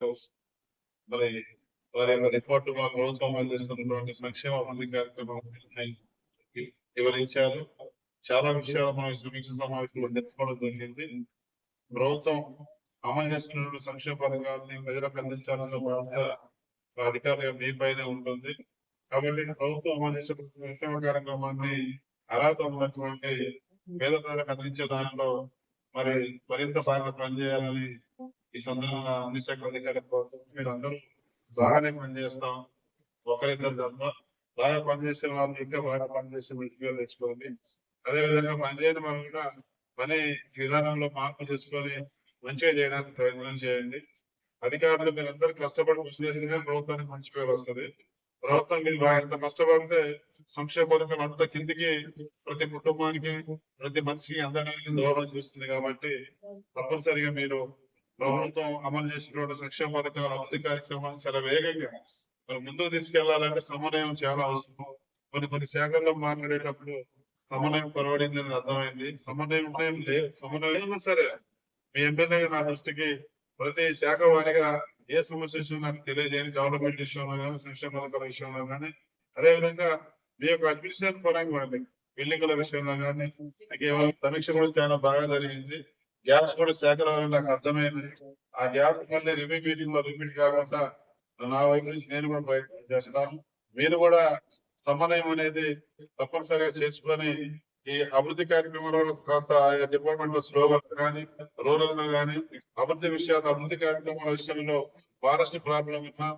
మరి వారి యొక్క రిపోర్ట్ మా ప్రభుత్వం అందిస్తున్నటువంటి సంక్షేమ అభివృద్ధి కార్యక్రమం వివరించారు. చాలా విషయాలు మనం సమీక్ష సమావేశంలో తెలుసుకోవడం జరిగింది. ప్రభుత్వం అమలు చేస్తున్న సంక్షేమ పథకాలని ప్రజలకు అందించాలన్న బాధ్యత అధికారులుగా మీ పైనే ఉంటుంది. కాబట్టి ప్రభుత్వం అమలు చేసే సంక్షేమ కార్యక్రమాన్ని అర్హత ఉన్నటువంటి పేద ప్రజలకు అందించే దాంట్లో మరి మరింత బాగా పనిచేయాలని ఈ సందర్భంగా అన్ని అధికారులకు మీరు అందరూ బాగానే పనిచేస్తాం. ఒకరిద్దరు తప్ప బాగా పనిచేసే వాళ్ళు ఇంకా బాగా పనిచేసే మంచిగా తెచ్చుకోండి. అదే విధంగా పనిచేయని వాళ్ళు కూడా పని విధానంలో మార్పు చేసుకొని మంచిగా చేయడానికి ప్రయత్నం చేయండి. అధికారులు మీరు కష్టపడి పనిచేసినగా ప్రభుత్వానికి మంచి పేరు వస్తుంది. ప్రభుత్వం మీరు బాగా ఎంత కష్టపడితే సంక్షేమ పథకాలు అంత కిందికి ప్రతి కుటుంబానికి ప్రతి మనిషికి అందడానికి దూరం చూస్తుంది కాబట్టి తప్పనిసరిగా మీరు ప్రభుత్వం అమలు చేసినటువంటి సంక్షేమ పథకాలు అభివృద్ధి కార్యక్రమాలు చాలా వేగంగా మరి ముందుకు తీసుకెళ్ళాలంటే సమన్వయం చాలా అవసరం. కొన్ని కొన్ని శాఖల్లో మాట్లాడేటప్పుడు సమన్వయం పొరవడింది అని అర్థమైంది. సమన్వయం ఉన్నాయం లేదు. సమన్వయం సరే మీ ఎమ్మెల్యే నా దృష్టికి ప్రతి శాఖ వారిగా ఏ సమస్య విషయం నాకు తెలియజేయండి. డెవలప్మెంట్ విషయంలో కానీ సంక్షేమ పథకాల విషయంలో కానీ. అదే విధంగా మీ యొక్క అడ్మినిస్ట్రేషన్ పరంగా ఉంది బిల్డింగుల విషయంలో కానీ కేవలం సమీక్ష కూడా చాలా బాగా జరిగింది. గ్యాస్ కూడా శాఖల వల్ల నాకు అర్థమైంది. ఆ గ్యాస్ మళ్ళీ రివ్యూ మీటింగ్లో రిపీట్ కాకుండా నా వైపు నుంచి నేను కూడా ప్రయత్నం చేస్తాను. మీరు కూడా సమన్వయం అనేది తప్పనిసరిగా చేసుకొని ఈ అభివృద్ధి కార్యక్రమంలో కాస్త ఆయా డిపార్ట్మెంట్లో స్లోగన్స్ కానీ రూరల్లో కానీ అభివృద్ధి విషయాలు అభివృద్ధి కార్యక్రమాల విషయంలో ఫారెస్ట్ ప్రాబ్లం ఉన్నా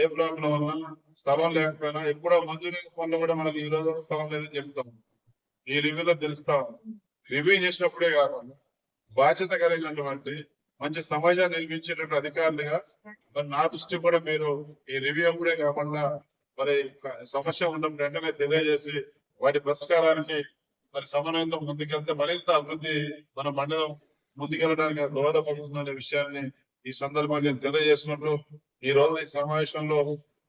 ఏ ప్రాబ్లం ఉన్నా స్థలం లేకపోయినా ఎప్పుడో మంజూరీ పనులు కూడా మనకి ఈ రోజు స్థలం లేదని చెప్తాం. ఈ రివ్యూలో తెలుస్తాం. రివ్యూ చేసినప్పుడే కాకుండా బాధ్యత కలిగినటువంటి మంచి సమాజాన్ని నిర్మించేటువంటి అధికారులుగా మరి నా దృష్టి కూడా మీరు ఈ రివ్యూ కూడా కాకుండా మరి సమస్య ఉండడం వెంటనే తెలియజేసి వాటి పరిష్కారానికి మరి సమన్వయంతో ముందుకెళ్తే మరింత అభివృద్ధి మన మండలం ముందుకెళ్ళడానికి దోహదపడుతుందనే విషయాన్ని ఈ సందర్భంగా నేను ఈ రోజు ఈ సమావేశంలో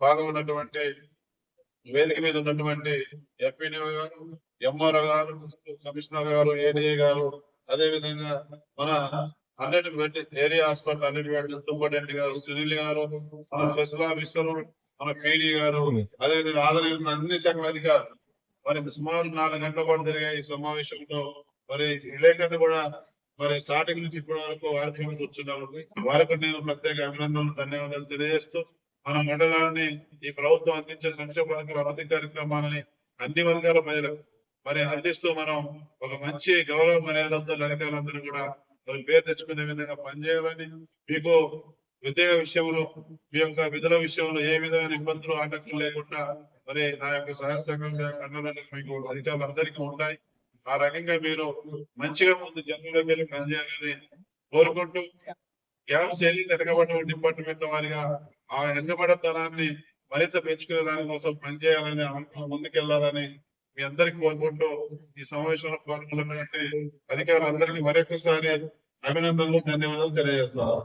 పాల్గొన్నటువంటి వేదిక మీద ఉన్నటువంటి ఎంపీ గారు ఎంఆర్ఓ గారు కమిషనర్ గారు ఏడీఏ గారు అదే విధంగా మన అన్నిటి పెట్టి ఏరియా హాస్పిటల్ అన్నిటి పెట్టి సూపరింటెండెంట్ గారు సునీల్ గారు మన స్పెషల్ ఆఫీసర్ మన పీడీ గారు అదే విధంగా ఆదరణ అన్ని శాఖల అధికారులు. మరి సుమారు నాలుగు గంటల పాటు జరిగే ఈ సమావేశంలో మరి విలేకరులు కూడా మరి స్టార్టింగ్ నుంచి ఇప్పటి వరకు వారికి కూర్చున్నారు వారికి నేను ప్రత్యేక అభినందనలు ధన్యవాదాలు తెలియజేస్తూ మన మండలాన్ని ఈ ప్రభుత్వం అందించే సంక్షేమ పథకాల అభివృద్ధి కార్యక్రమాలని అన్ని వర్గాల ప్రజలకు మరి అందిస్తూ మనం ఒక మంచి గౌరవ మర్యాదలతో లలితాలందరూ కూడా మరి పేరు తెచ్చుకునే విధంగా పనిచేయాలని మీకు ఉద్యోగ విషయంలో మీ యొక్క విధుల విషయంలో ఏ విధమైన ఇబ్బందులు ఆటంకం లేకుండా మరి నా యొక్క సహాయ సహకారం అన్నదాన్ని మీకు అధికారులు అందరికీ ఉంటాయి. ఆ రకంగా మీరు మంచిగా ముందు జనంలోకి వెళ్ళి పనిచేయాలని కోరుకుంటూ గ్యాప్ చేసి వెనకబడిన డిపార్ట్మెంట్ వారిగా ఆ వెనకబడతనాన్ని మరింత పెంచుకునే దానికోసం పనిచేయాలని ముందుకెళ్ళాలని మీ అందరికి కోరుకుంటూ ఈ సమావేశంలో పాల్గొన్నటువంటి అధికారులందరికీ మరొకసారి అభినందనలు ధన్యవాదాలు తెలియజేస్తున్నాను.